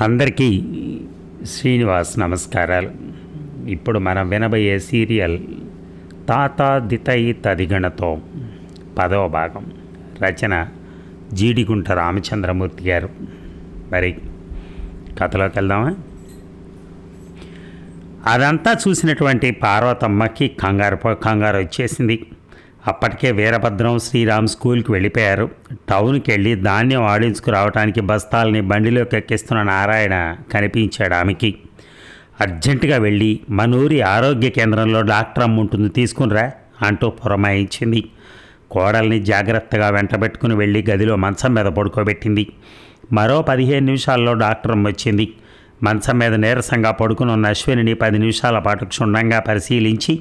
అందరికీ శ్రీనివాస్ నమస్కారాలు. ఇప్పుడు మనం వినబోయే సీరియల్ తాత దితై తదిగణతో పదవ భాగం. రచన జీడిగుంట రామచంద్రమూర్తి గారు. మరి కథలోకి వెళ్దామా? అదంతా చూసినటువంటి పార్వతమ్మకి కంగారు కంగారు వచ్చేసింది. అప్పటికే వీరభద్రం శ్రీరామ్ స్కూల్కి వెళ్ళిపోయారు. టౌన్కి వెళ్ళి ధాన్యం ఆడించుకురావటానికి బస్తాల్ని బండిలోకి ఎక్కిస్తున్న నారాయణ కనిపించాడు ఆమెకి. అర్జెంటుగా వెళ్ళి మనూరి ఆరోగ్య కేంద్రంలో డాక్టర్ అమ్ముంటుంది తీసుకునిరా అంటూ పురమాయించింది కోడల్ని జాగ్రత్తగా వెంటబెట్టుకుని వెళ్ళి గదిలో మంచం మీద పడుకోబెట్టింది. మరో పదిహేను నిమిషాల్లో డాక్టర్ అమ్మ వచ్చింది. మంచం మీద నీరసంగా పడుకుని ఉన్న అశ్వినిని పది నిమిషాల పాటు క్షుణ్ణంగా పరిశీలించి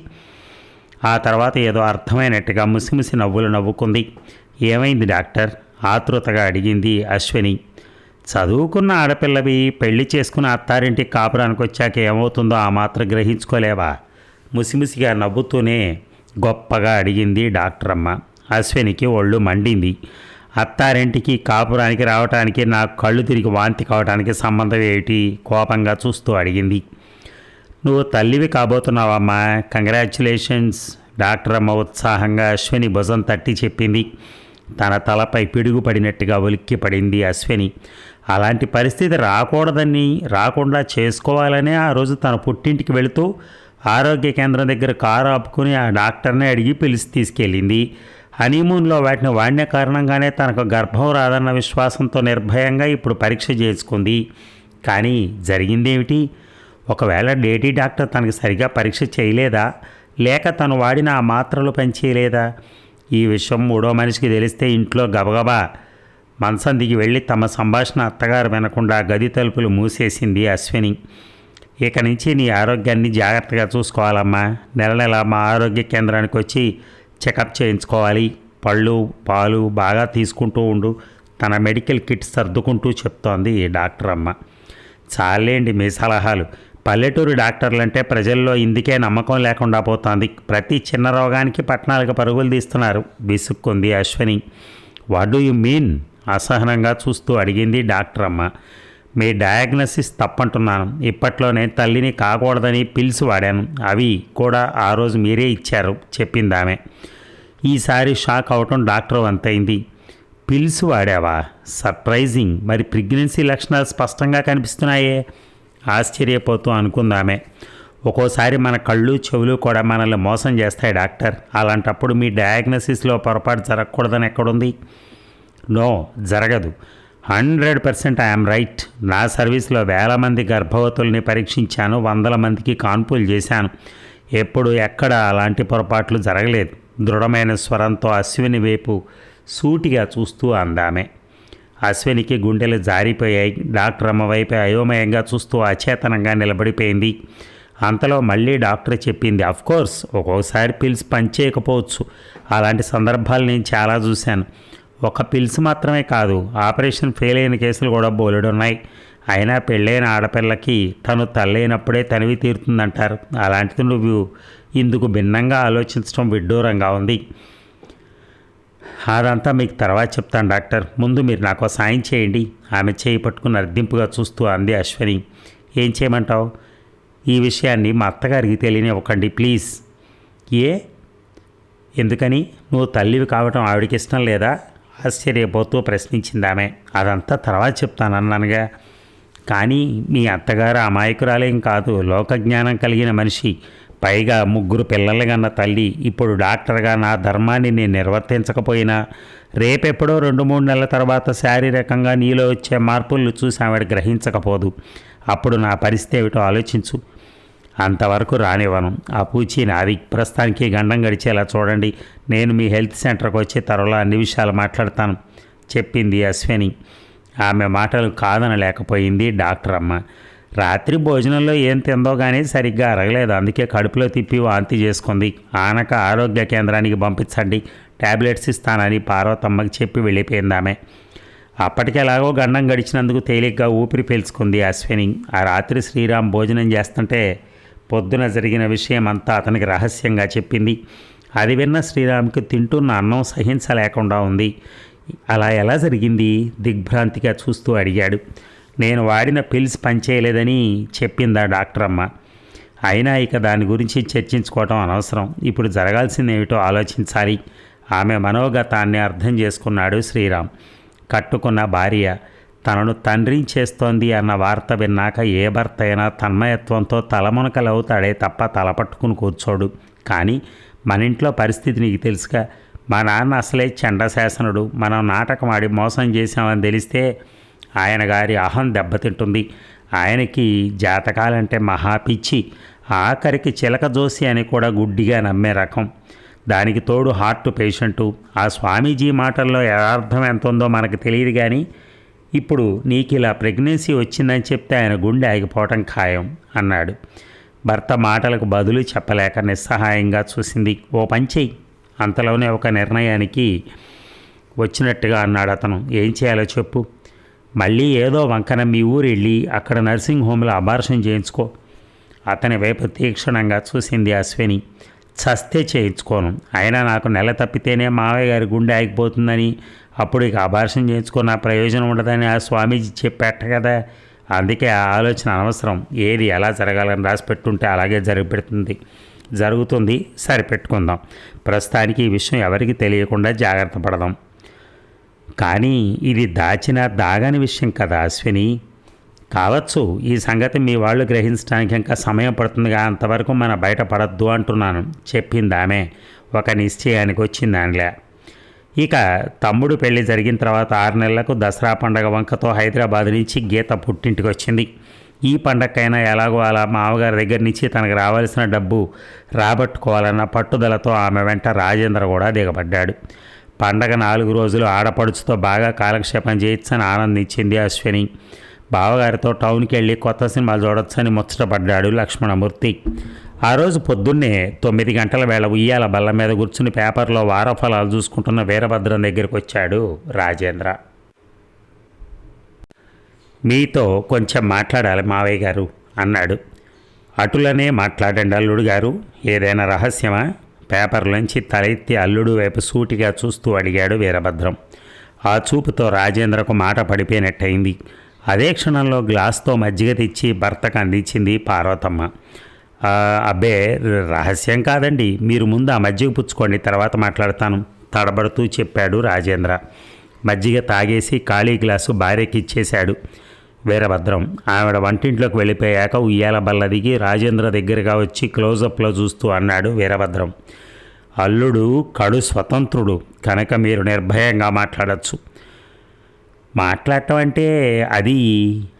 ఆ తర్వాత ఏదో అర్థమైనట్టుగా ముసిముసి నవ్వులు నవ్వుకుంది. ఏమైంది డాక్టర్? ఆతృతగా అడిగింది అశ్విని. చదువుకున్న ఆడపిల్లవి పెళ్ళి చేసుకున్న అత్తారింటికి కాపురానికి వచ్చాక ఏమవుతుందో ఆ మాత్రం గ్రహించుకోలేవా? ముసిముసిగా నవ్వుతూనే గొప్పగా అడిగింది డాక్టర్ అమ్మ అశ్వినికి ఒళ్ళు మండింది. అత్తారింటికి కాపురానికి రావటానికి నా కళ్ళు తిరిగి వాంతి కావటానికి సంబంధం ఏమిటి? కోపంగా చూస్తూ అడిగింది. నువ్వు తల్లివి కాబోతున్నావమ్మా. కంగ్రాచులేషన్స్ డాక్టర్ అమ్మ ఉత్సాహంగా అశ్విని భుజం తట్టి చెప్పింది. తన తలపై పిడుగు పడినట్టుగా ఉలిక్కి పడింది అశ్విని. అలాంటి పరిస్థితి రాకూడదని రాకుండా చేసుకోవాలనే ఆ రోజు తన పుట్టింటికి వెళుతూ ఆరోగ్య కేంద్రం దగ్గర కారు ఆపుకుని ఆ డాక్టర్ని అడిగి పిలిచి తీసుకెళ్ళింది. హనీమూన్లో వాటిని వాడిన కారణంగానే తనకు గర్భం రాదన్న విశ్వాసంతో నిర్భయంగా ఇప్పుడు పరీక్ష చేసుకుంది. కానీ జరిగిందేమిటి? ఒకవేళ డేటీ డాక్టర్ తనకి సరిగా పరీక్ష చేయలేదా? లేక తను వాడిన ఆ మాత్రలు పనిచేయలేదా? ఈ విషయం మూడో మనిషికి తెలిస్తే ఇంట్లో గబగబా మంచం దిగి వెళ్ళి తమ సంభాషణ అత్తగారు వినకుండా గది తలుపులు మూసేసింది అశ్విని. ఇక నుంచి నీ ఆరోగ్యాన్ని జాగ్రత్తగా చూసుకోవాలమ్మా. నెల నెల మా ఆరోగ్య కేంద్రానికి వచ్చి చెకప్ చేయించుకోవాలి. పళ్ళు పాలు బాగా తీసుకుంటూ ఉండు. తన మెడికల్ కిట్ సర్దుకుంటూ చెప్తోంది ఈ డాక్టర్ అమ్మ. చాలేండి మీ సలహాలు. పల్లెటూరు డాక్టర్లంటే ప్రజల్లో ఇందుకే నమ్మకం లేకుండా పోతోంది. ప్రతి చిన్న రోగానికి పట్టణాలకు పరుగులు తీస్తున్నారు. విసుక్కుంది Ashwini. What do you mean అసహనంగా చూస్తూ అడిగింది డాక్టర్ అమ్మ మీ డయాగ్నోసిస్ తప్పంటున్నాను. ఇప్పట్లోనే తల్లిని కాకూడదని పిల్స్ వాడాను. అవి కూడా ఆ రోజు మీరే ఇచ్చారు చెప్పింది ఆమె ఈసారి షాక్ అవటం డాక్టర్ వంతైంది. పిల్స్ వాడావా? సర్ప్రైజింగ్. మరి ప్రెగ్నెన్సీ లక్షణాలు స్పష్టంగా కనిపిస్తున్నాయే. ఆశ్చర్యపోతూ అనుకుందామే. ఒక్కోసారి మన కళ్ళు చెవులు కూడా మనల్ని మోసం చేస్తాయి డాక్టర్. అలాంటప్పుడు మీ డయాగ్నోసిస్లో పొరపాటు జరగకూడదని ఎక్కడుంది? నో జరగదు. Hundred percent I'm right. నా సర్వీస్లో వేల మంది గర్భవతుల్ని పరీక్షించాను వందల మందికి కాన్పులు చేశాను. ఎప్పుడు ఎక్కడ అలాంటి పొరపాట్లు జరగలేదు. దృఢమైన స్వరంతో అశ్విని వైపు సూటిగా చూస్తూ అందామే. అశ్వినికి గుండెలు జారిపోయాయి. డాక్టర్ అమ్మవైపు అయోమయంగా చూస్తూ అచేతనంగా నిలబడిపోయింది. అంతలో మళ్ళీ డాక్టర్ చెప్పింది కోర్స్ ఒక్కోసారి పిల్స్ పనిచేయకపోవచ్చు. అలాంటి సందర్భాలు నేను చాలా చూశాను. ఒక పిల్స్ మాత్రమే కాదు ఆపరేషన్ ఫెయిల్ అయిన కేసులు కూడా బోలెడున్నాయి అయినా పెళ్ళైన ఆడపిల్లకి తను తల్లైనప్పుడే తనివి తీరుతుందంటారు. అలాంటిది నువ్వు ఇందుకు భిన్నంగా ఆలోచించడం విడ్డూరంగా ఉంది. అదంతా మీకు తర్వాత చెప్తాను డాక్టర్. ముందు మీరు నాకు సాయం చేయండి. ఆమె చేయి పట్టుకుని అర్థింపుగా చూస్తూ అంది అశ్వని. ఏం చేయమంటావు? ఈ విషయాన్ని మా అత్తగారికి తెలియనివ్వకండి ప్లీజ్. ఏ? ఎందుకని? నువ్వు తల్లివి కావటం ఆవిడకి ఇష్టం లేదా? ఆశ్చర్యపోతూ ప్రశ్నించింది ఆమె. అదంతా తర్వాత చెప్తానన్నానుగా. కానీ మీ అత్తగారు అమాయకురాలేం కాదు. లోకజ్ఞానం కలిగిన మనిషి. పైగా ముగ్గురు పిల్లలు కన్న తల్లి ఇప్పుడు డాక్టర్గా నా ధర్మాన్ని నేను నిర్వర్తించకపోయినా రేపెప్పుడో రెండు మూడు నెలల తర్వాత శారీరకంగా నీలో వచ్చే మార్పులను చూసి ఆవిడ గ్రహించకపోదు. అప్పుడు నా పరిస్థితి ఏమిటో ఆలోచించు. అంతవరకు రానివ్వను. ఆ పూచి నాది. ప్రస్తుతానికి గండం గడిచేలా చూడండి. నేను మీ హెల్త్ సెంటర్కి వచ్చే త్వరలో అన్ని విషయాలు మాట్లాడతాను చెప్పింది అశ్విని. ఆమె మాటలు కాదనలేకపోయింది డాక్టర్ అమ్మ రాత్రి భోజనంలో ఏం తిందో కానీ సరిగ్గా అరగలేదు. అందుకే కడుపులో తిప్పి వాంతి చేసుకుంది. ఆనక ఆరోగ్య కేంద్రానికి పంపించండి. ట్యాబ్లెట్స్ ఇస్తానని పార్వతమ్మకి చెప్పి వెళ్ళిపోయింది ఆమె. అప్పటికెలాగో గండం గడిచినందుకు తేలిగ్గా ఊపిరి పీల్చుకుంది అశ్విని. ఆ రాత్రి శ్రీరామ్ భోజనం చేస్తుంటే పొద్దున జరిగిన విషయం అంతా అతనికి రహస్యంగా చెప్పింది. అది విన్న శ్రీరామ్కి తింటున్న అన్నం సహించలేకుండా ఉంది. అలా ఎలా జరిగింది? దిగ్భ్రాంతిగా చూస్తూ అడిగాడు. నేను వాడిన పిల్స్ పనిచేయలేదని చెప్పిందా డాక్టర్ అమ్మ అయినా ఇక దాని గురించి చర్చించుకోవటం అనవసరం. ఇప్పుడు జరగాల్సింది ఏమిటో ఆలోచించాలి. ఆమె మనోగతాన్ని అర్థం చేసుకున్నాడు శ్రీరామ్. కట్టుకున్న భార్య తనను తండ్రి చేస్తోంది అన్న వార్త విన్నాక ఏ భర్త అయినా తన్మయత్వంతో తలమునకలవుతాడే తప్ప తలపట్టుకుని కూర్చోడు. కానీ మన ఇంట్లో పరిస్థితి నీకు తెలుసుగా. మా నాన్న అసలే చండశాసనుడు మనం నాటకం ఆడి మోసం చేశామని తెలిస్తే ఆయన గారి అహం దెబ్బతింటుంది. ఆయనకి జాతకాలంటే మహాపిచ్చి ఆఖరికి చిలక జోసి అని కూడా గుడ్డిగా నమ్మే రకం. దానికి తోడు హార్ట్ పేషెంటు. ఆ స్వామీజీ మాటల్లో యథార్థం ఎంత ఉందో మనకు తెలియదు కానీ ఇప్పుడు నీకు ఇలా ప్రెగ్నెన్సీ వచ్చిందని చెప్తే ఆయన గుండె ఆగిపోవటం ఖాయం అన్నాడు. భర్త మాటలకు బదులు చెప్పలేక నిస్సహాయంగా చూసింది. ఓ పంచేయి అంతలోనే ఒక నిర్ణయానికి వచ్చినట్టుగా అన్నాడు అతను ఏం చేయాలో చెప్పు. మళ్ళీ ఏదో వంకన మీ ఊరు వెళ్ళి అక్కడ నర్సింగ్ హోమ్లో అబార్షన్ చేయించుకో. అతని వైపు తీక్షణంగా చూసింది అశ్విని. చస్తే చేయించుకోను. అయినా నాకు నెల తప్పితేనే మావయ్య గారి గుండె ఆగిపోతుందని. అప్పుడు ఇక అబార్షన్ చేయించుకున్న ప్రయోజనం ఉండదని ఆ స్వామీజీ చెప్పేట కదా. అందుకే ఆ ఆలోచన అనవసరం. ఏది ఎలా జరగాలని రాసి పెట్టుంటే అలాగే జరిగిపెడుతుంది. జరుగుతుంది. సరిపెట్టుకుందాం. ప్రస్తుతానికి ఈ విషయం ఎవరికి తెలియకుండా జాగ్రత్త పడదాం. కానీ ఇది దాచిన దాగని విషయం కదా అశ్విని. కావచ్చు ఈ సంగతి మీ వాళ్ళు గ్రహించడానికి ఇంకా సమయం పడుతుందిగా అంతవరకు మన బయటపడద్దు అంటున్నాను చెప్పింది ఆమె. ఒక నిశ్చయానికి వచ్చింది ఆమెలే ఇక తమ్ముడు పెళ్ళి జరిగిన తర్వాత ఆరు నెలలకు దసరా పండగ వంకతో హైదరాబాద్ నుంచి గీత పుట్టింటికి వచ్చింది. ఈ పండగకైనా ఎలాగో అలా మామగారి దగ్గర నుంచి తనకు రావాల్సిన డబ్బు రాబట్టుకోవాలన్న పట్టుదలతో ఆమె వెంట రాజేంద్ర కూడా దిగబడ్డాడు. పండగ నాలుగు రోజులు ఆడపడుచుతో బాగా కాలక్షేపం చేయొచ్చని ఆనందించింది అశ్విని. బావగారితో టౌన్కి వెళ్ళి కొత్త సినిమా చూడొచ్చని ముచ్చటపడ్డాడు లక్ష్మణమూర్తి. ఆ రోజు పొద్దున్నే తొమ్మిది గంటల వేళ ఉయ్యాల బల్ల మీద కూర్చుని పేపర్లో వారఫలాలు చూసుకుంటున్న వీరభద్రం దగ్గరికి వచ్చాడు రాజేంద్ర. మీతో కొంచెం మాట్లాడాలి మావయ్య గారు అన్నాడు. అటులనే మాట్లాడండి అల్లుడు గారు ఏదైనా రహస్యమా? పేపర్లోంచి తలెత్తి అల్లుడు వైపు సూటిగా చూస్తూ అడిగాడు వీరభద్రం. ఆ చూపుతో రాజేంద్రకు మాట పడిపోయినట్టయింది. అదే క్షణంలో గ్లాస్తో మజ్జిగ తెచ్చి భర్తకు అందించింది పార్వతమ్మ. అబ్బే రహస్యం కాదండి. మీరు ముందు ఆ మజ్జిగ పుచ్చుకోండి తర్వాత మాట్లాడతాను తడబడుతూ చెప్పాడు రాజేంద్ర. మజ్జిగ తాగేసి ఖాళీ గ్లాసు భార్యకి ఇచ్చేశాడు. వీరభద్రం. ఆవిడ వంటింట్లోకి వెళ్ళిపోయాక ఉయ్యాల బల్ల దిగి రాజేంద్ర దగ్గరగా వచ్చి క్లోజప్లో చూస్తూ అన్నాడు వీరభద్రం. అల్లుడు కడు స్వతంత్రుడు కనుక మీరు నిర్భయంగా మాట్లాడచ్చు. మాట్లాడటం అంటే అది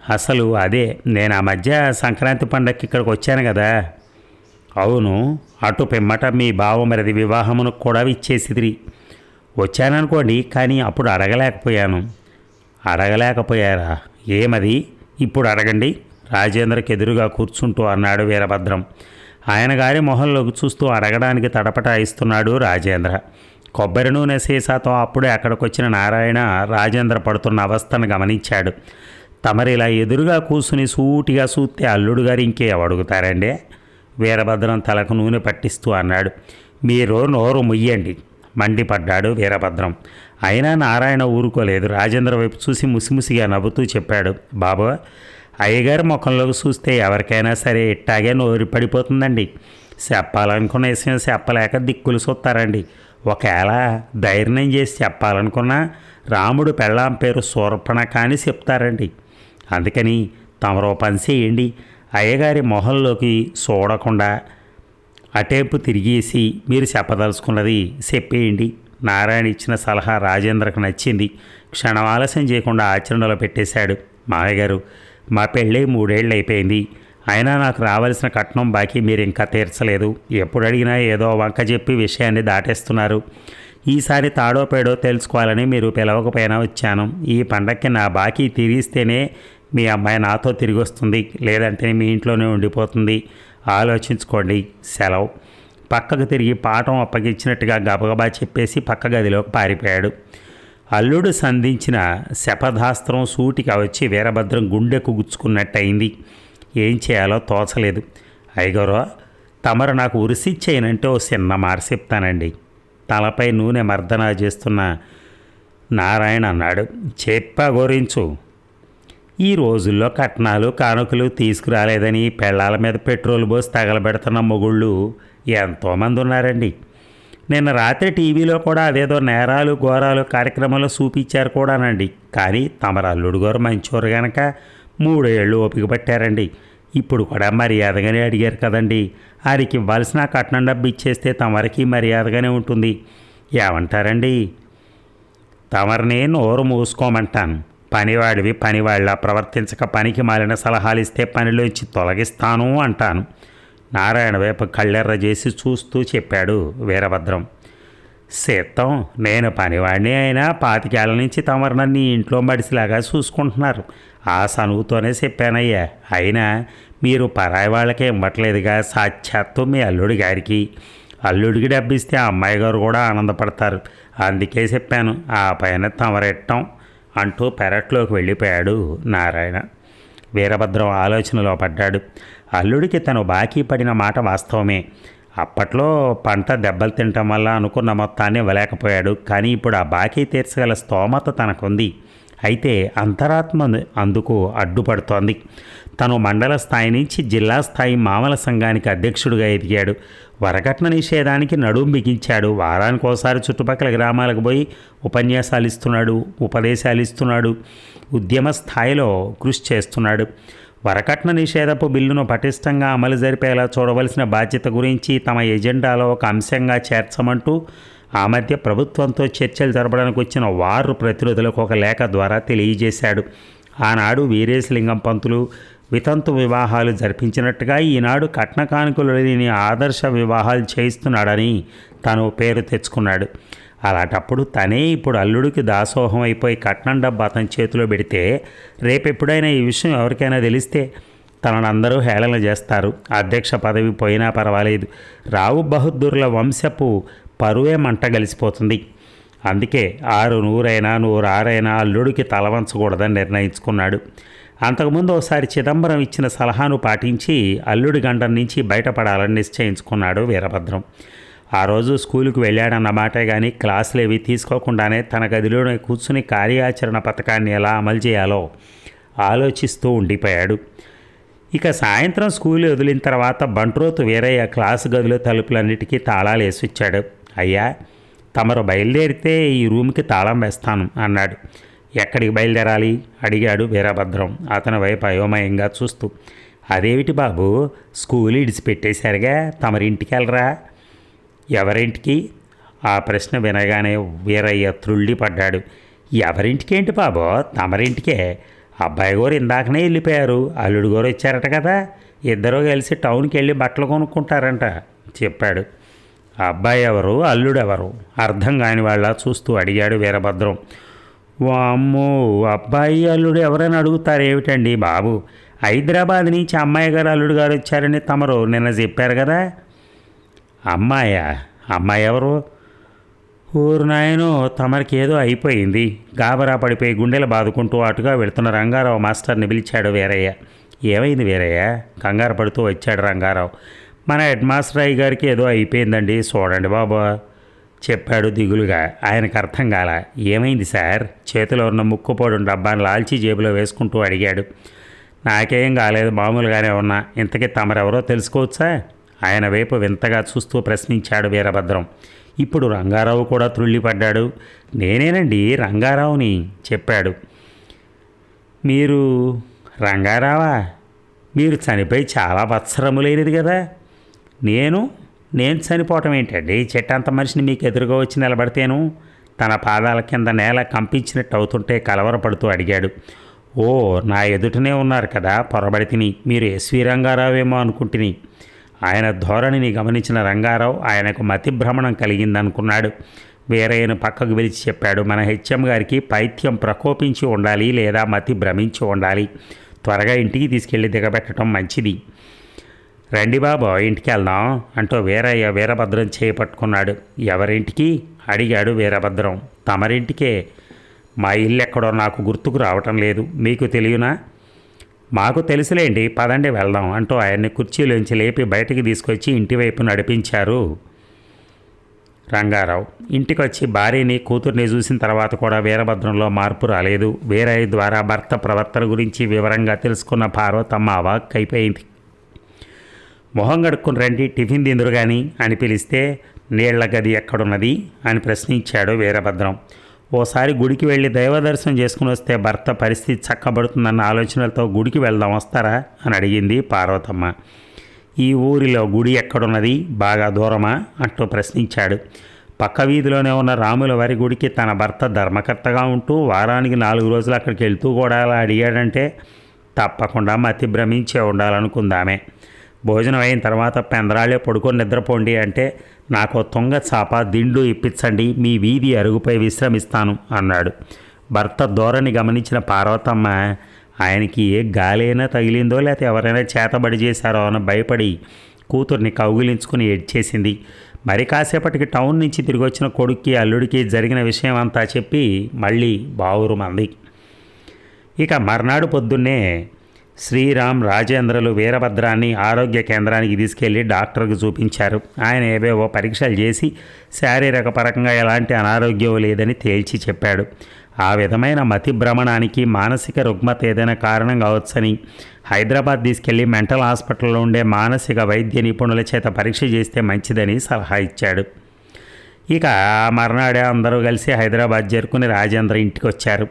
అసలు అదే. నేను ఆ మధ్య సంక్రాంతి పండగకి ఇక్కడికి వచ్చాను కదా. అవును అటు పిమ్మట మీ బావమరిది వివాహమును కూడా ఇచ్చేసిదిరి వచ్చాననుకోండి కానీ అప్పుడు అడగలేకపోయాను. అడగలేకపోయారా? ఏమది? ఇప్పుడు అడగండి. రాజేంద్రకి ఎదురుగా కూర్చుంటూ అన్నాడు వీరభద్రం. ఆయన గారి మొహంలోకి చూస్తూ అడగడానికి తడపటాయిస్తున్నాడు రాజేంద్ర. కొబ్బరి నూనె సీసాతో అప్పుడే అక్కడికొచ్చిన నారాయణ రాజేంద్ర పడుతున్న అవస్థను గమనించాడు. తమరిలా ఎదురుగా కూసుని సూటిగా చూస్తే అల్లుడు గారు ఇంకే అడుగుతారండి? వీరభద్రం తలకు నూనె పట్టిస్తూ అన్నాడు. మీరు నోరు ముయ్యండి. మండిపడ్డాడు వీరభద్రం. అయినా నారాయణ ఊరుకోలేదు. రాజేంద్ర వైపు చూసి ముసిముసిగా నవ్వుతూ చెప్పాడు. బాబా అయ్యగారి ముఖంలోకి చూస్తే ఎవరికైనా సరే ఇట్టాగే నోరు పడిపోతుందండి. చెప్పాలనుకున్న విషయం చెప్పలేక దిక్కులు చూస్తారండి. ఒకవేళ ధైర్యం చేసి చెప్పాలనుకున్నా రాముడు పెళ్ళాం పేరు సూర్పణ కానీ చెప్తారండి. అందుకని తమరో పని చేయండి. అయ్యగారి మొహంలోకి చూడకుండా అటేపు తిరిగేసి మీరు చెప్పదలుచుకున్నది చెప్పేయండి. నారాయణ ఇచ్చిన సలహా రాజేంద్రకు నచ్చింది. క్షణం ఆలస్యం చేయకుండా ఆచరణలో పెట్టేశాడు. మామయ్య గారు మా పెళ్ళి మూడేళ్ళు అయిపోయింది అయినా నాకు రావాల్సిన కట్నం బాకీ మీరు ఇంకా తీర్చలేదు. ఎప్పుడు అడిగినా ఏదో వంక చెప్పి విషయాన్ని దాటేస్తున్నారు. ఈసారి తాడో పేడో తెలుసుకోవాలని మీరు పిలవకపోయినా వచ్చాను. ఈ పండక్కి నా బాకీ తీరిస్తేనే మీ అమ్మాయి నాతో తిరిగి వస్తుంది లేదంటే మీ ఇంట్లోనే ఉండిపోతుంది. ఆలోచించుకోండి. సెలవు. పక్కకు తిరిగి పాఠం అప్పగించినట్టుగా గబగబా చెప్పేసి పక్క గదిలోకి పారిపోయాడు. అల్లుడు సంధించిన శపథాస్త్రం సూటిగా వచ్చి వీరభద్రం గుండెకు గుచ్చుకున్నట్టయింది ఏం చేయాలో తోచలేదు. అయ్యగారు తమరు నాకు ఉరిసిచ్చేయనంటే ఓ చిన్న మాట చెప్తానండి. తలపై నూనె మర్దన చేస్తున్న నారాయణ అన్నాడు. చెప్పగోరించు ఈ రోజుల్లో కట్నాలు కానుకలు తీసుకురాలేదని పెళ్ళాల మీద పెట్రోల్ పోసి తగలబెడుతున్న మొగుళ్ళు ఎంతోమంది ఉన్నారండి. నిన్న రాత్రి టీవీలో కూడా అదేదో నేరాలు ఘోరాలు కార్యక్రమంలో చూపించారు కూడానండి. కానీ తమరు అల్లుడు గారు మంచోరు గనక మూడేళ్ళు ఓపిక పట్టారండి. ఇప్పుడు కూడా మర్యాదగానే అడిగారు కదండి. ఆయనకి ఇవ్వాల్సిన కట్నం డబ్బు ఇచ్చేస్తే తమరికి మర్యాదగానే ఉంటుంది. ఏమంటారండి? తమరిని నోరు మూసుకోమంటాను. పనివాడివి పనివాళ్ళ ప్రవర్తించక పనికి మాలిన సలహాలు ఇస్తే పనిలోంచి తొలగిస్తాను అంటాను. నారాయణ వైపు కళ్ళెర్ర చేసి చూస్తూ చెప్పాడు వీరభద్రం. సీతం నేను పనివాడిని అయినా పాతికేళ్ళ నుంచి తమరు నన్ను ఇంట్లో మడిసిలాగా చూసుకుంటున్నారు. ఆ సనువుతోనే చెప్పానయ్యా. అయినా మీరు పరాయి వాళ్ళకే ఇవ్వట్లేదుగా సాక్షాత్తు మీ అల్లుడి గారికి. అల్లుడికి డబ్బిస్తే ఆ అమ్మాయి గారు కూడా ఆనందపడతారు. అందుకే చెప్పాను ఆ పైన తమరెట్టం అంటూ పెరట్లోకి వెళ్ళిపోయాడు నారాయణ. వీరభద్రం ఆలోచనలో పడ్డాడు. అల్లుడికి తను బాకీ పడిన మాట వాస్తవమే. అప్పట్లో పంట దెబ్బలు తినటం వల్ల అనుకున్న మొత్తాన్ని ఇవ్వలేకపోయాడు. కానీ ఇప్పుడు ఆ బాకీ తీర్చగల స్తోమత తనకుంది. అయితే అంతరాత్మ అందుకు అడ్డుపడుతోంది. తను మండల స్థాయి నుంచి జిల్లా స్థాయి మామల సంఘానికి అధ్యక్షుడిగా ఎదిగాడు. వరకట్న నిషేధానికి నడుం బిగించాడు. వారానికి ఒకసారి చుట్టుపక్కల గ్రామాలకు పోయి ఉపన్యాసాలు ఇస్తున్నాడు ఉపదేశాలు ఇస్తున్నాడు ఉద్యమ స్థాయిలో కృషి చేస్తున్నాడు. వరకట్న నిషేధపు బిల్లును పటిష్టంగా అమలు జరిపేలా చూడవలసిన బాధ్యత గురించి తమ ఎజెండాలో ఒక అంశంగా చేర్చమంటూ ఆ మధ్య ప్రభుత్వంతో చర్చలు జరపడానికి వచ్చిన వారు ప్రతినిధులకు ఒక లేఖ ద్వారా తెలియజేశాడు. ఆనాడు వీరేశలింగం పంతులు వితంతు వివాహాలు జరిపించినట్టుగా ఈనాడు కట్న కానుకలు లేని ఆదర్శ వివాహాలు చేయిస్తున్నాడని తను పేరు తెచ్చుకున్నాడు. అలాంటప్పుడు తనే ఇప్పుడు అల్లుడికి దాసోహం అయిపోయి కట్నం డబ్బా అతని చేతిలో పెడితే రేపెప్పుడైనా ఈ విషయం ఎవరికైనా తెలిస్తే తనను అందరూ హేళన చేస్తారు. అధ్యక్ష పదవి పోయినా పర్వాలేదు. రావు బహదూర్ల వంశపు పరువే మంట గలిసిపోతుంది అందుకే ఆరు నూరైనా నూరు ఆరైనా అల్లుడికి తలవంచకూడదని నిర్ణయించుకున్నాడు. అంతకుముందు ఒకసారి చిదంబరం ఇచ్చిన సలహాను పాటించి అల్లుడి గండం నుంచి బయటపడాలని నిశ్చయించుకున్నాడు వీరభద్రం. ఆ రోజు స్కూలుకు వెళ్ళాడన్న మాటే కానీ క్లాసులు ఏవి తీసుకోకుండానే తన గదిలోనే కూర్చుని కార్యాచరణ పథకాన్ని ఎలా అమలు చేయాలో ఆలోచిస్తూ ఉండిపోయాడు. ఇక సాయంత్రం స్కూల్ వదిలిన తర్వాత బంట్రోతు వీరయ్య క్లాసు గదిలో తలుపులన్నిటికీ తాళాలు వేసిచ్చాడు. అయ్యా తమరు బయలుదేరితే ఈ రూమ్కి తాళం వేస్తాను అన్నాడు. ఎక్కడికి బయలుదేరాలి? అడిగాడు వీరభద్రం. అతని వైపు అయోమయంగా చూస్తూ అదేమిటి బాబు స్కూల్ ఇడిచిపెట్టేశారుగా తమరింటికి వెళ్ళరా ఎవరింటికి? ఆ ప్రశ్న వినగానే వీరయ్య త్రుళ్ళిపడ్డాడు. ఎవరింటికేంటి బాబో? తమరింటికే? అబ్బాయి గారు ఇందాకనే వెళ్ళిపోయారు. అల్లుడు గారు వచ్చారట కదా? ఇద్దరూ కలిసి టౌన్కి వెళ్ళి బట్టలు కొనుక్కుంటారంట చెప్పాడు. అబ్బాయి ఎవరు? అల్లుడు ఎవరు? అర్థం కాని వాళ్ళ చూస్తూ అడిగాడు వీరభద్రం. వామ్మో! అబ్బాయి అల్లుడు ఎవరైనా అడుగుతారు ఏమిటండి బాబు? హైదరాబాద్ నుంచి అమ్మాయి గారు అల్లుడు గారు వచ్చారని తమరు నిన్న చెప్పారు కదా? అమ్మాయా? అమ్మాయి ఎవరు? ఊరు నాయను తమరికి ఏదో అయిపోయింది. గాబరా పడిపోయి గుండెలు బాదుకుంటూ అటుగా వెళుతున్న రంగారావు మాస్టర్ని పిలిచాడు వీరయ్య. ఏమైంది వీరయ్య? కంగారు పడుతూ వచ్చాడు రంగారావు. మన హెడ్ మాస్టర్ అయ్య గారికి ఏదో అయిపోయిందండి. చూడండి బాబు. చెప్పాడు దిగులుగా. ఆయనకు అర్థం కాల. ఏమైంది సార్? చేతిలో ఉన్న ముక్కుపోడు డబ్బాను లాల్చి జేబులో వేసుకుంటూ అడిగాడు. నాకేం కాలేదు మామూలుగానే ఉన్నా. ఇంతకీ తమరెవరో తెలుసుకోవచ్చా? ఆయన వైపు వింతగా చూస్తూ ప్రశ్నించాడు వీరభద్రం. ఇప్పుడు రంగారావు కూడా త్రుళ్ళిపడ్డాడు. నేనేనండి రంగారావుని చెప్పాడు. మీరు రంగారావా? మీరు చనిపోయి చాలా వత్సరములైనది కదా. నేను నేను చనిపోవటం ఏంటండి? చెట్టంత మనిషిని మీకు ఎదురుగా వచ్చి నిలబడితేను తన పాదాల కింద నేల కంపించినట్టు అవుతుంటే కలవరపడుతూ అడిగాడు. ఓ నా ఎదుటనే ఉన్నారు కదా పొరబడితిని మీరు ఎస్వి రంగారావేమో అనుకుంటుని. ఆయన ధోరణిని గమనించిన రంగారావు ఆయనకు మతిభ్రమణం కలిగిందనుకున్నాడు. వేరేను పక్కకు పిలిచి చెప్పాడు మన హెచ్ఎం గారికి పైత్యం ప్రకోపించి ఉండాలి లేదా మతి భ్రమించి ఉండాలి. త్వరగా ఇంటికి తీసుకెళ్ళి దిగబెట్టడం మంచిది. రండి బాబు ఇంటికి వెళ్దాం అంటూ వీరయ్య వీరభద్రం చేపట్టుకున్నాడు. ఎవరింటికి? అడిగాడు వీరభద్రం. తమరింటికే. మా ఇల్లు ఎక్కడో నాకు గుర్తుకు రావటం లేదు. మీకు తెలియనా? మాకు తెలుసులేండి పదండి వెళ్దాం అంటూ ఆయన్ని కుర్చీలోంచి లేపి బయటికి తీసుకొచ్చి ఇంటివైపు నడిపించారు. రంగారావు ఇంటికొచ్చి భార్యని కూతుర్ని చూసిన తర్వాత కూడా వీరభద్రంలో మార్పు రాలేదు. వీరయ్య ద్వారా భర్త ప్రవర్తన గురించి వివరంగా తెలుసుకున్న పార్వతమ్మ అవాక్ అయిపోయింది. మొహం కడుక్కుని రండి టిఫిన్ తిందురు కానీ అని పిలిస్తే నీళ్ళ గది ఎక్కడున్నది అని ప్రశ్నించాడు వీరభద్రం. ఓసారి గుడికి వెళ్ళి దైవ దర్శనం చేసుకుని వస్తే భర్త పరిస్థితి చక్కబడుతుందన్న ఆలోచనలతో గుడికి వెళ్దాం వస్తారా అని అడిగింది పార్వతమ్మ. ఈ ఊరిలో గుడి ఎక్కడున్నది? బాగా దూరమా? అంటూ ప్రశ్నించాడు. పక్క వీధిలోనే ఉన్న రాముల వారి గుడికి తన భర్త ధర్మకర్తగా ఉంటూ వారానికి నాలుగు రోజులు అక్కడికి వెళ్తూ కూడా అలా అడిగాడంటే తప్పకుండా మతి భ్రమించే ఉండాలనుకుందామే. భోజనం అయిన తర్వాత పెందరాళ్ళే పడుకొని నిద్రపోండి అంటే నాకు తుంగ చాప దిండు ఇప్పించండి మీ వీధి అరుగుపై విశ్రమిస్తాను అన్నాడు. భర్త ధోరణి గమనించిన పార్వతమ్మ ఆయనకి ఏ గాలైనా తగిలిందో లేకపోతే ఎవరైనా చేతబడి చేశారో అని భయపడి కూతుర్ని కౌగిలించుకుని ఏడ్చేసింది. మరి కాసేపటికి టౌన్ నుంచి తిరిగి వచ్చిన కొడుక్కి అల్లుడికి జరిగిన విషయం అంతా చెప్పి మళ్ళీ బావురు మంది. ఇక మర్నాడు పొద్దున్నే శ్రీరామ్ రాజేంద్రలు వీరభద్రాన్ని ఆరోగ్య కేంద్రానికి తీసుకెళ్ళి డాక్టర్కు చూపించారు. ఆయన ఏవేవో పరీక్షలు చేసి శారీరక పరంగా ఎలాంటి అనారోగ్యం లేదని తేల్చి చెప్పాడు. ఆ విధమైన మతి భ్రమణానికి మానసిక రుగ్మత ఏదైనా కారణం కావచ్చని హైదరాబాద్ తీసుకెళ్ళి మెంటల్ హాస్పిటల్లో ఉండే మానసిక వైద్య నిపుణుల చేత పరీక్ష చేస్తే మంచిదని సలహా ఇచ్చాడు. ఇక ఆ మర్నాడే అందరూ కలిసి హైదరాబాద్ చేరుకుని రాజేంద్ర ఇంటికి వచ్చారు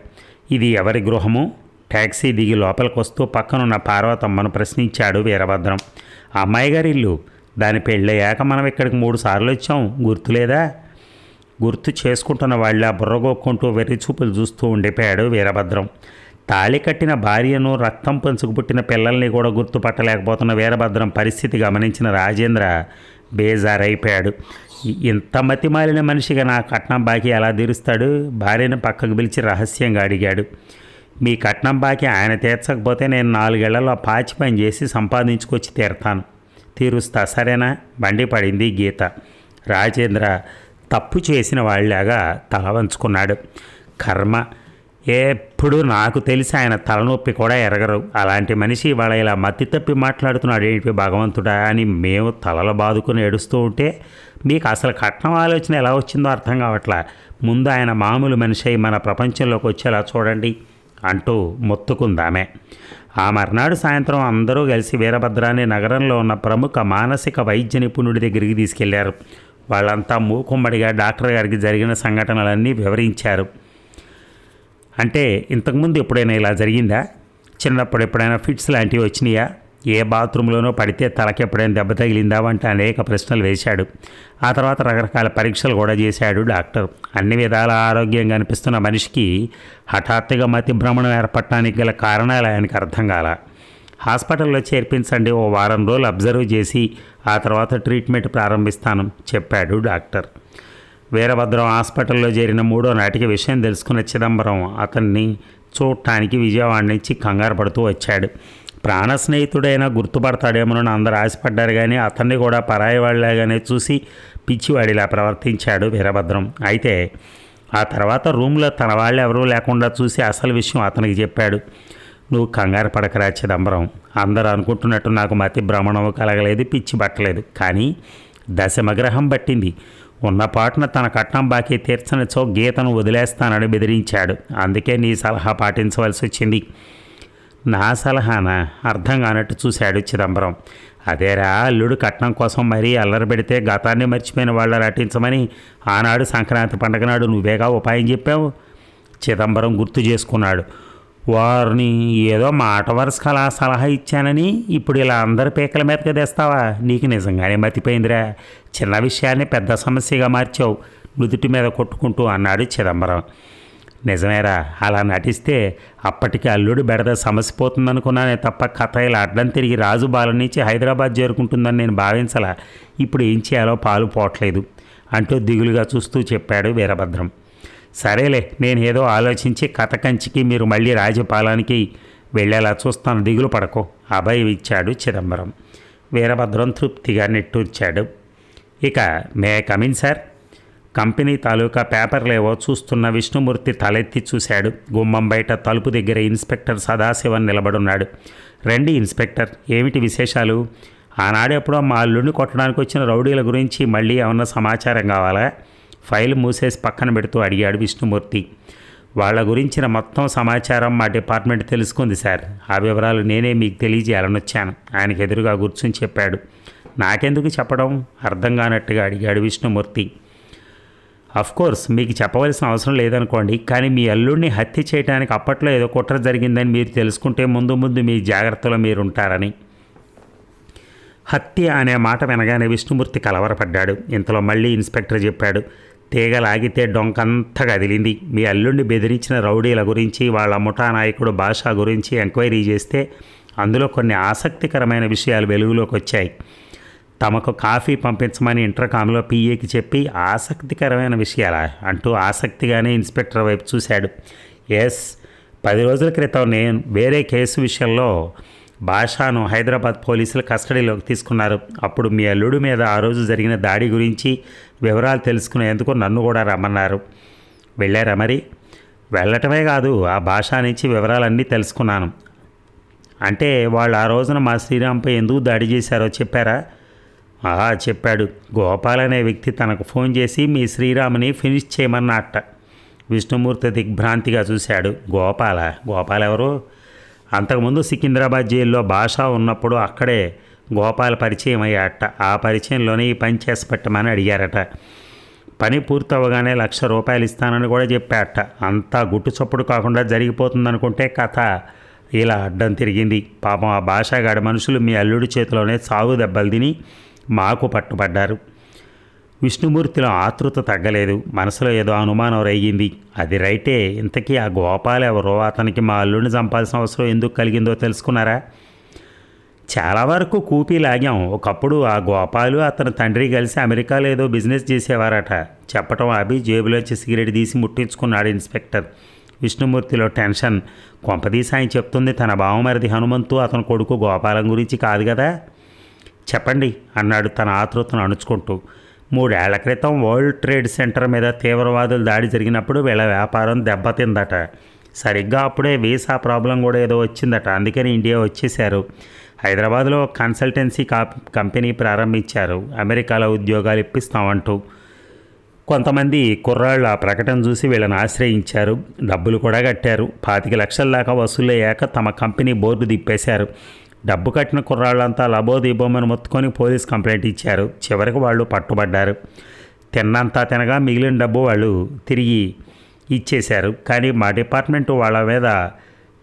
ఇది ఎవరి గృహము? ట్యాక్సీ దిగి లోపలికి వస్తూ పక్కనున్న పార్వతమ్మను ప్రశ్నించాడు వీరభద్రం. అమ్మాయి గారి ఇల్లు. దాని పెళ్ళయ్యాక మనం ఇక్కడికి మూడు సార్లు వచ్చాం. గుర్తులేదా? గుర్తు చేసుకుంటున్న వాళ్ళ బుర్రగొక్కుంటూ వెర్రి చూపులు చూస్తూ ఉండిపోయాడు వీరభద్రం. తాళి కట్టిన భార్యను రక్తం పంచుకు పుట్టిన పిల్లల్ని కూడా గుర్తుపట్టలేకపోతున్న వీరభద్రం పరిస్థితి గమనించిన రాజేంద్ర బేజారైపోయాడు. ఇంత మతిమాలిన మనిషిగా నా కట్నం బాకీ ఎలా తీరుస్తాడు? భార్యను పక్కకు పిలిచి రహస్యంగా అడిగాడు. మీ కట్నం బాకీ ఆయన తీర్చకపోతే నేను నాలుగేళ్ళలో పాచి పని చేసి సంపాదించుకొచ్చి తీరతాను. తీరుస్తా సరేనా? బండి పడింది గీత. రాజేంద్ర తప్పు చేసిన వాళ్ళలాగా తల వంచుకున్నాడు. కర్మ. ఎప్పుడు నాకు తెలిసి ఆయన తలనొప్పి కూడా ఎరగరు. అలాంటి మనిషి ఇవాళ ఇలా మతి తప్పి మాట్లాడుతున్నాడు ఏంటి భగవంతుడా అని మేము తలలు బాదుకుని ఏడుస్తూ ఉంటే మీకు అసలు కట్నం ఆలోచన ఎలా వచ్చిందో అర్థం కావట్లా? ముందు ఆయన మామూలు మనిషి అయి మన ప్రపంచంలోకి వచ్చేలా చూడండి. అంటూ మొత్తుకుందామే. ఆ మర్నాడు సాయంత్రం అందరూ కలిసి వీరభద్రాన్ని నగరంలో ఉన్న ప్రముఖ మానసిక వైద్య నిపుణుడి దగ్గరికి తీసుకెళ్ళారు. వాళ్ళంతా మూకుమ్మడిగా డాక్టర్ గారికి జరిగిన సంఘటనలన్నీ వివరించారు. అంటే ఇంతకుముందు ఎప్పుడైనా ఇలా జరిగిందా? చిన్నప్పుడు ఎప్పుడైనా ఫిట్స్ లాంటివి వచ్చినాయా? ఏ బాత్రూంలోనో పడితే తలకెప్పుడైనా దెబ్బ తగిలిందా వంటి అనేక ప్రశ్నలు వేశాడు. ఆ తర్వాత రకరకాల పరీక్షలు కూడా చేశాడు డాక్టర్. అన్ని విధాల ఆరోగ్యంగా అనిపిస్తున్న మనిషికి హఠాత్తుగా మతి భ్రమణం ఏర్పడటానికి గల కారణాలు ఆయనకు అర్థం కాల. హాస్పిటల్లో చేర్పించండి ఓ వారం రోజులు అబ్జర్వ్ చేసి ఆ తర్వాత ట్రీట్మెంట్ ప్రారంభిస్తాను చెప్పాడు డాక్టర్. వీరభద్రం హాస్పిటల్లో చేరిన మూడో నాటికి విషయం తెలుసుకున్న చిదంబరం అతన్ని చూడటానికి విజయవాడ నుంచి కంగారు పడుతూ వచ్చాడు. ప్రాణ స్నేహితుడైనా గుర్తుపడతాడేమోనని అందరు ఆశపడ్డారు కానీ అతన్ని కూడా పరాయి వాళ్ళలాగానే చూసి పిచ్చివాడిలా ప్రవర్తించాడు వీరభద్రం. అయితే ఆ తర్వాత రూమ్లో తన వాళ్ళు ఎవరూ లేకుండా చూసి అసలు విషయం అతనికి చెప్పాడు. నువ్వు కంగారు పడకరా చిదంబరం. అందరూ అనుకుంటున్నట్టు నాకు మతి భ్రమణం కలగలేదు పిచ్చి పట్టలేదు. కానీ దశమగ్రహం పట్టింది. ఉన్న పాటున తన కట్నం బాకీ తీర్చనిచో గీతను వదిలేస్తానని బెదిరించాడు. అందుకే నీ సలహా పాటించవలసి వచ్చింది నా సలహానా? అర్థం కానట్టు చూశాడు చిదంబరం. అదేరా అల్లుడు కట్నం కోసం మరీ అల్లరి పెడితే గతాన్ని మర్చిపోయిన వాళ్ళ నటించమని ఆనాడు సంక్రాంతి పండగ నాడు నువ్వేగా ఉపాయం చెప్పావు? చిదంబరం గుర్తు చేసుకున్నాడు. వారిని ఏదో మాట వరుసకు అలా సలహా ఇచ్చానని ఇప్పుడు ఇలా అందరి పీకల మీదకి తెస్తావా? నీకు నిజంగానే మతిపోయిందిరా. చిన్న విషయాన్ని పెద్ద సమస్యగా మార్చావు. నుదుటి మీద కొట్టుకుంటూ అన్నాడు చిదంబరం. నిజమేరా అలా నటిస్తే అప్పటికి అల్లుడు బెడద సమస్య పోతుందనుకున్నానే తప్ప కథ ఇలా అడ్డం తిరిగి రాజు బాల నుంచి హైదరాబాద్ చేరుకుంటుందని నేను భావించలా. ఇప్పుడు ఏం చేయాలో పాలు పోవట్లేదు అంటూ దిగులుగా చూస్తూ చెప్పాడు వీరభద్రం. సరేలే నేను ఏదో ఆలోచించి కథ కంచికి మీరు మళ్ళీ రాజపాలానికి వెళ్ళేలా చూస్తాను దిగులు పడకో అభయం ఇచ్చాడు చిదంబరం. వీరభద్రం తృప్తిగా నెట్టూర్చాడు. ఇక may come in sir. Company తాలూకా పేపర్లేవో చూస్తున్న విష్ణుమూర్తి తలెత్తి చూశాడు. గుమ్మం బయట తలుపు దగ్గర ఇన్స్పెక్టర్ సదాశివన్ నిలబడున్నాడు. రండి ఇన్స్పెక్టర్ ఏమిటి విశేషాలు? ఆనాడెప్పుడో మా అల్లుడిని కొట్టడానికి వచ్చిన రౌడీల గురించి మళ్ళీ ఏమన్నా సమాచారం కావాలా? ఫైల్ మూసేసి పక్కన పెడుతూ అడిగాడు విష్ణుమూర్తి. వాళ్ళ గురించిన మొత్తం సమాచారం మా డిపార్ట్మెంట్ తెలుసుకుంది సార్. ఆ వివరాలు నేనే మీకు తెలియజేయాలని వచ్చాను ఆయనకు ఎదురుగా కూర్చుని చెప్పాడు. నాకెందుకు చెప్పడం? అర్థం కానట్టుగా అడిగాడు విష్ణుమూర్తి. కోర్స్ మీకు చెప్పవలసిన అవసరం లేదనుకోండి కానీ మీ అల్లుడిని హత్య చేయడానికి అప్పట్లో ఏదో కుట్ర జరిగిందని మీరు తెలుసుకుంటే ముందు ముందు మీ జాగ్రత్తలో మీరు ఉంటారని హత్య అనే మాట వినగానే విష్ణుమూర్తి కలవరపడ్డాడు. ఇంతలో మళ్ళీ ఇన్స్పెక్టర్ చెప్పాడు తీగ లాగితే డొంకంతా కదిలింది. మీ అల్లుడిని బెదిరించిన రౌడీల గురించి వాళ్ళ ముఠా నాయకుడు భాష గురించి ఎంక్వైరీ చేస్తే అందులో కొన్ని ఆసక్తికరమైన విషయాలు వెలుగులోకి వచ్చాయి తమకు కాఫీ పంపించమని ఇంటర్కామ్లో పీఏకి చెప్పి ఆసక్తికరమైన విషయాలా? అంటూ ఆసక్తిగానే ఇన్స్పెక్టర్ వైపు చూశాడు. ఎస్ పది రోజుల క్రితం నేను వేరే కేసు విషయంలో భాషాను హైదరాబాద్ పోలీసులు కస్టడీలోకి తీసుకున్నారు. అప్పుడు మీ అల్లుడు మీద ఆ రోజు జరిగిన దాడి గురించి వివరాలు తెలుసుకునేందుకు నన్ను కూడా రమ్మన్నారు. వెళ్ళారా మరి? వెళ్ళటమే కాదు ఆ భాష నుంచి వివరాలన్నీ తెలుసుకున్నాను. అంటే వాళ్ళు ఆ రోజున మా శ్రీరాంపై ఎందుకు దాడి చేశారో చెప్పారా? ఆహా చెప్పాడు. గోపాల్ అనే వ్యక్తి తనకు ఫోన్ చేసి మీ శ్రీరాముని ఫినిష్ చేయమన్నట్ట విష్ణుమూర్తి దిగ్భ్రాంతిగా చూశాడు. గోపాల? గోపాల్ ఎవరు? అంతకుముందు సికింద్రాబాద్ జైల్లో భాష ఉన్నప్పుడు అక్కడే గోపాల పరిచయం అయ్యాట ఆ పరిచయంలోనే ఈ పని చేసి పెట్టమని అడిగారట. పని పూర్తవగానే లక్ష రూపాయలు ఇస్తానని కూడా చెప్పాట అంతా గుట్టు చప్పుడు కాకుండా జరిగిపోతుందనుకుంటే కథ ఇలా అడ్డం తిరిగింది. పాపం ఆ భాషగాడి మనుషులు మీ అల్లుడి చేతిలోనే సాగు దెబ్బలు తిని మాకు పట్టుబడ్డారు. విష్ణుమూర్తిలో ఆతృత తగ్గలేదు. మనసులో ఏదో అనుమానం రేగింది. అది రైటే. ఇంతకీ ఆ గోపాల్ ఎవరో? అతనికి మా అల్లుడిని చంపాల్సిన అవసరం ఎందుకు కలిగిందో తెలుసుకున్నారా? చాలా వరకు కూపీ లాగాం. ఒకప్పుడు ఆ గోపాలు అతని తండ్రి కలిసి అమెరికాలో ఏదో బిజినెస్ చేసేవారట. చెప్పటం అభి జేబులోంచి సిగరెట్ తీసి ముట్టించుకున్నాడు ఇన్స్పెక్టర్. విష్ణుమూర్తిలో టెన్షన్. కొంపదీసి ఆయన చెప్తుంది తన బావమరిది హనుమంతు అతని కొడుకు గోపాలం గురించి కాదు కదా? చెప్పండి అన్నాడు తన ఆతృతను అణుచుకుంటూ. మూడేళ్ళ క్రితం వరల్డ్ ట్రేడ్ సెంటర్ మీద తీవ్రవాదులు దాడి జరిగినప్పుడు వీళ్ళ వ్యాపారం దెబ్బతిందట. సరిగ్గా అప్పుడే వీసా ప్రాబ్లం కూడా ఏదో వచ్చిందట. అందుకని ఇండియా వచ్చేశారు. హైదరాబాద్లో కన్సల్టెన్సీ కంపెనీ ప్రారంభించారు. అమెరికాలో ఉద్యోగాలు ఇప్పిస్తామంటూ. కొంతమంది కుర్రాళ్ళు ఆ ప్రకటన చూసి వీళ్ళని ఆశ్రయించారు. డబ్బులు కూడా కట్టారు. పాతిక లక్షల దాకా వసూలయ్యాక తమ కంపెనీ బోర్డు దిప్పేశారు డబ్బు కట్టిన కుర్రాళ్ళంతా లబోదీబోమని మొత్తుకొని పోలీస్ కంప్లైంట్ ఇచ్చారు. చివరికి వాళ్ళు పట్టుబడ్డారు. తిన్నంతా తినగా మిగిలిన డబ్బు వాళ్ళు తిరిగి ఇచ్చేశారు. కానీ మా డిపార్ట్మెంట్ వాళ్ళ మీద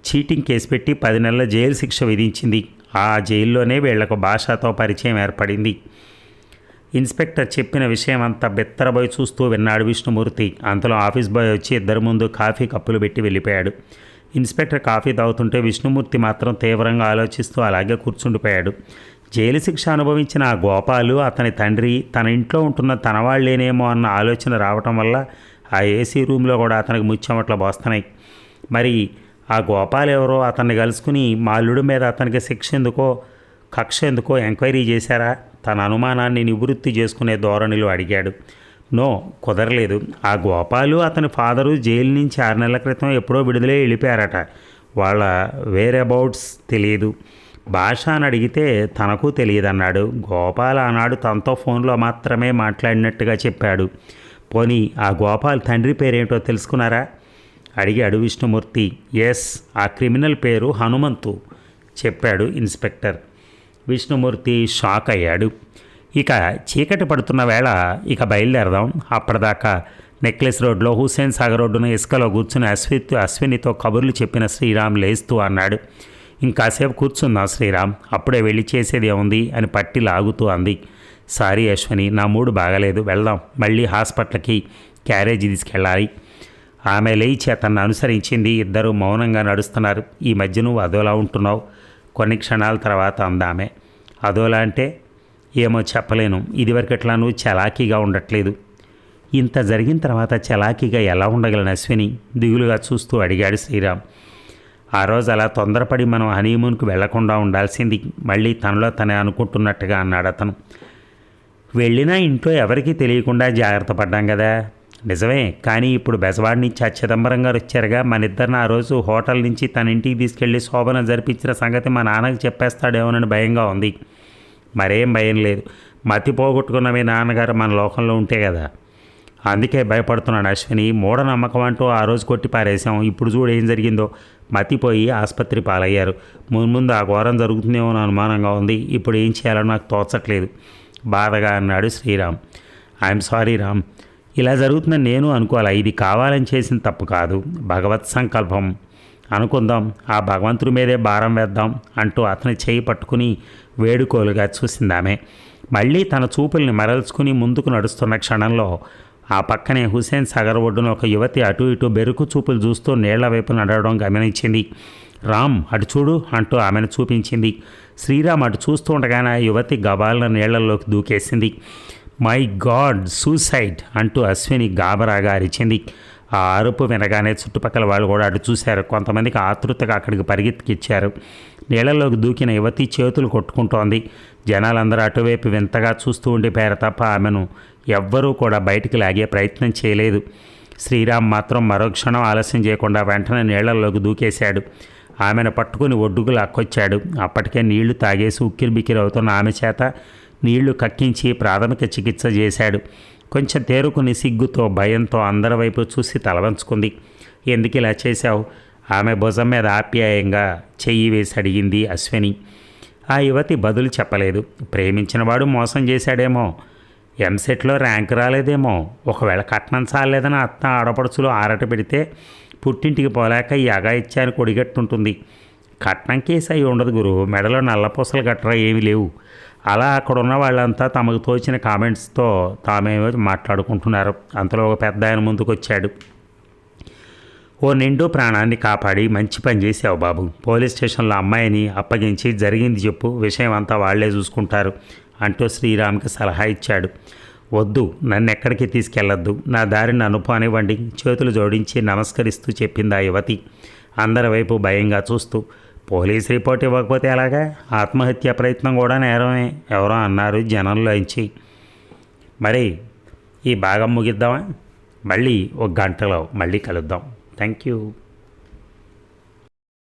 చీటింగ్ కేసు పెట్టి పది నెలల జైలు శిక్ష విధించింది. ఆ జైల్లోనే వీళ్ళకు భాషతో పరిచయం ఏర్పడింది. ఇన్స్పెక్టర్ చెప్పిన విషయం అంతా బిత్తరబోయి చూస్తూ విన్నాడు విష్ణుమూర్తి. అంతలో ఆఫీస్ బాయ్ వచ్చి ఇద్దరి ముందు కాఫీ కప్పులు పెట్టి వెళ్ళిపోయాడు. ఇన్స్పెక్టర్ కాఫీ తాగుతుంటే విష్ణుమూర్తి మాత్రం తీవ్రంగా ఆలోచిస్తూ అలాగే కూర్చుండిపోయాడు. జైలు శిక్ష అనుభవించిన ఆ గోపాలు అతని తండ్రి తన ఇంట్లో ఉంటున్న తన వాళ్ళేనేమో అన్న ఆలోచన రావటం వల్ల ఆ ఏసీ రూమ్లో కూడా అతనికి ముచ్చెమట్లు బోస్తున్నాయి. మరి ఆ గోపాల్ ఎవరో అతన్ని కలుసుకుని మాల్లుడి మీద అతనికి శిక్ష ఎందుకో కక్ష ఎందుకో ఎంక్వైరీ చేశారా? తన అనుమానాన్ని నివృత్తి చేసుకునే ధోరణిలో అడిగాడు. నో కుదరలేదు. ఆ గోపాలు అతని ఫాదరు జైలు నుంచి ఆరు నెలల క్రితం ఎప్పుడో విడుదలై వెళ్ళిపోయారట. వాళ్ళ వేర్ అబౌట్స్ తెలియదు. భాష అని అడిగితే తనకు తెలియదన్నాడు. గోపాల్ ఆనాడు తనతో ఫోన్లో మాత్రమే మాట్లాడినట్టుగా చెప్పాడు. పోనీ ఆ గోపాల్ తండ్రి పేరేంటో తెలుసుకున్నారా? అడిగాడు విష్ణుమూర్తి. ఎస్ ఆ క్రిమినల్ పేరు హనుమంతు చెప్పాడు ఇన్స్పెక్టర్. విష్ణుమూర్తి షాక్ అయ్యాడు. ఇక చీకటి పడుతున్న వేళ ఇక బయలుదేరదాం. అప్పటిదాకా నెక్లెస్ రోడ్లో హుస్సేన్ సాగర్ రోడ్డున ఇసుకలో కూర్చుని అశ్విత్ అశ్వినితో కబుర్లు చెప్పిన శ్రీరామ్ లేస్తూ అన్నాడు. ఇంకాసేపు కూర్చుందాం శ్రీరామ్ అప్పుడే వెళ్ళి చేసేది ఏముంది అని పట్టి లాగుతూ అంది. సారీ అశ్విని నా మూడు బాగలేదు వెళ్దాం మళ్ళీ హాస్పిటల్కి క్యారేజీ తీసుకెళ్ళాలి. ఆమె లేచి అతన్ని అనుసరించింది ఇద్దరు మౌనంగా నడుస్తున్నారు. ఈ మధ్య నువ్వు అదోలా ఉంటున్నావు. కొన్ని క్షణాల తర్వాత అందామె. అదోలా అంటే ఏమో చెప్పలేను. ఇదివరకట్లా నువ్వు చలాకీగా ఉండట్లేదు. ఇంత జరిగిన తర్వాత చలాకీగా ఎలా ఉండగలను అశ్విని? దిగులుగా చూస్తూ అడిగాడు శ్రీరామ్. ఆ రోజు అలా తొందరపడి మనం హనీమూన్కు వెళ్ళకుండా ఉండాల్సింది మళ్ళీ తనలో తనే అనుకుంటున్నట్టుగా అన్నాడు అతను. వెళ్ళినా ఇంట్లో ఎవరికీ తెలియకుండా జాగ్రత్త పడ్డాం కదా? నిజమే కానీ ఇప్పుడు బెజవాడి నుంచి ఆ చిదంబరం గారు వచ్చారుగా. మన ఇద్దరిని ఆ రోజు హోటల్ నుంచి తన ఇంటికి తీసుకెళ్ళి శోభన జరిపించిన సంగతి మా నాన్నకి చెప్పేస్తాడేమోనని భయంగా ఉంది. మరేం భయం లేదు. మతి పోగొట్టుకున్న మీ నాన్నగారు మన లోకంలో ఉంటే కదా. అందుకే భయపడుతున్నాడు అశ్విని. మూఢనమ్మకం అంటూ ఆ రోజు కొట్టి పారేశాం. ఇప్పుడు చూడు ఏం జరిగిందో. మతిపోయి ఆసుపత్రి పాలయ్యారు. ముందు ముందు ఆ ఘోరం జరుగుతుందేమో అనుమానంగా ఉంది. ఇప్పుడు ఏం చేయాలో నాకు తోచట్లేదు. బాధగా అన్నాడు శ్రీరామ్. I'm sorry Ram. ఇలా జరుగుతుందని నేను అనుకోవాలి? ఇది కావాలని చేసిన తప్పు కాదు. భగవత్ సంకల్పం. అనుకుందాం. ఆ భగవంతుడి మీదే భారం వేద్దాం అంటూ అతని చేయి పట్టుకుని వేడుకోలుగా చూసింది ఆమె మళ్ళీ తన చూపుల్ని మరల్చుకుని ముందుకు నడుస్తున్న క్షణంలో ఆ పక్కనే హుసేన్ సాగర్ ఒడ్డున ఒక యువతి అటు ఇటు బెరుకు చూపులు చూస్తూ నీళ్ళ వైపు నడవడం గమనించింది. రామ్ అటు చూడు అంటూ ఆమెను చూపించింది. శ్రీరామ్ అటు చూస్తూ ఉండగానే ఆ యువతి గబాలన నీళ్ళలోకి దూకేసింది. మై గాడ్ సూసైడ్ అంటూ అశ్విని గాబరాగా అరిచింది. ఆ అరుపు వినగానే చుట్టుపక్కల వాళ్ళు కూడా అటు చూశారు. కొంతమందికి ఆతృతగా అక్కడికి పరిగెత్తికిచ్చారు. నీళ్ళలోకి దూకిన యువతి చేతులు కొట్టుకుంటోంది. జనాలందరూ అటువైపు వింతగా చూస్తూ ఉండిపోయారు తప్ప ఆమెను ఎవ్వరూ కూడా బయటికి లాగే ప్రయత్నం చేయలేదు. శ్రీరామ్ మాత్రం మరో క్షణం ఆలస్యం చేయకుండా వెంటనే నీళ్ళలోకి దూకేశాడు. ఆమెను పట్టుకుని ఒడ్డుకు లాక్కొచ్చాడు. అప్పటికే నీళ్ళు తాగేసి ఉక్కిరిబిక్కిరి అవుతున్న ఆమె చేత నీళ్ళు కక్కించి ప్రాథమిక చికిత్స చేశాడు. కొంచెం తేరుకుని సిగ్గుతో భయంతో అందరి వైపు చూసి తలవంచుకుంది. ఎందుకు ఇలా చేశావు? ఆమె భుజం మీద ఆప్యాయంగా చెయ్యి వేసి అడిగింది అశ్విని. ఆ యువతి బదులు చెప్పలేదు. ప్రేమించినవాడు మోసం చేశాడేమో. ఎంసెట్లో ర్యాంక్ రాలేదేమో. ఒకవేళ కట్నం చాలేదని అత్త ఆడపడుచులు ఆరట పెడితే పుట్టింటికి పోలేక ఈ అగాయిత్యానికి ఒడిగట్టుంటుంది. కట్నం కేసు అయి ఉండదు గురు. మెడలో నల్లపూసలు గట్రా ఏమీ లేవు. అలా అక్కడ ఉన్న వాళ్ళంతా తమకు తోచిన కామెంట్స్తో తామేమో మాట్లాడుకుంటున్నారు. అంతలో ఒక పెద్ద ఆయన ముందుకు వచ్చాడు ఓ నిండు ప్రాణాన్ని కాపాడి మంచి పని చేసావు బాబు. పోలీస్ స్టేషన్లో అమ్మాయిని అప్పగించి జరిగింది చెప్పు. విషయం అంతా వాళ్ళే చూసుకుంటారు అంటూ శ్రీరామ్కి సలహా ఇచ్చాడు. వద్దు నన్ను ఎక్కడికి తీసుకెళ్ళొద్దు నా దారిని అనుపానివ్వండి చేతులు జోడించి నమస్కరిస్తూ చెప్పింది ఆ యువతి. అందరి వైపు భయంగా చూస్తూ పోలీస్ రిపోర్ట్ ఇవ్వకపోతే ఎలాగా? ఆత్మహత్య ప్రయత్నం కూడా నేరమే. ఎవరో అన్నారు జనంలోంచి మరి ఈ భాగం ముగిద్దామా? మళ్ళీ ఒక గంటలో మళ్ళీ కలుద్దాం. Thank you.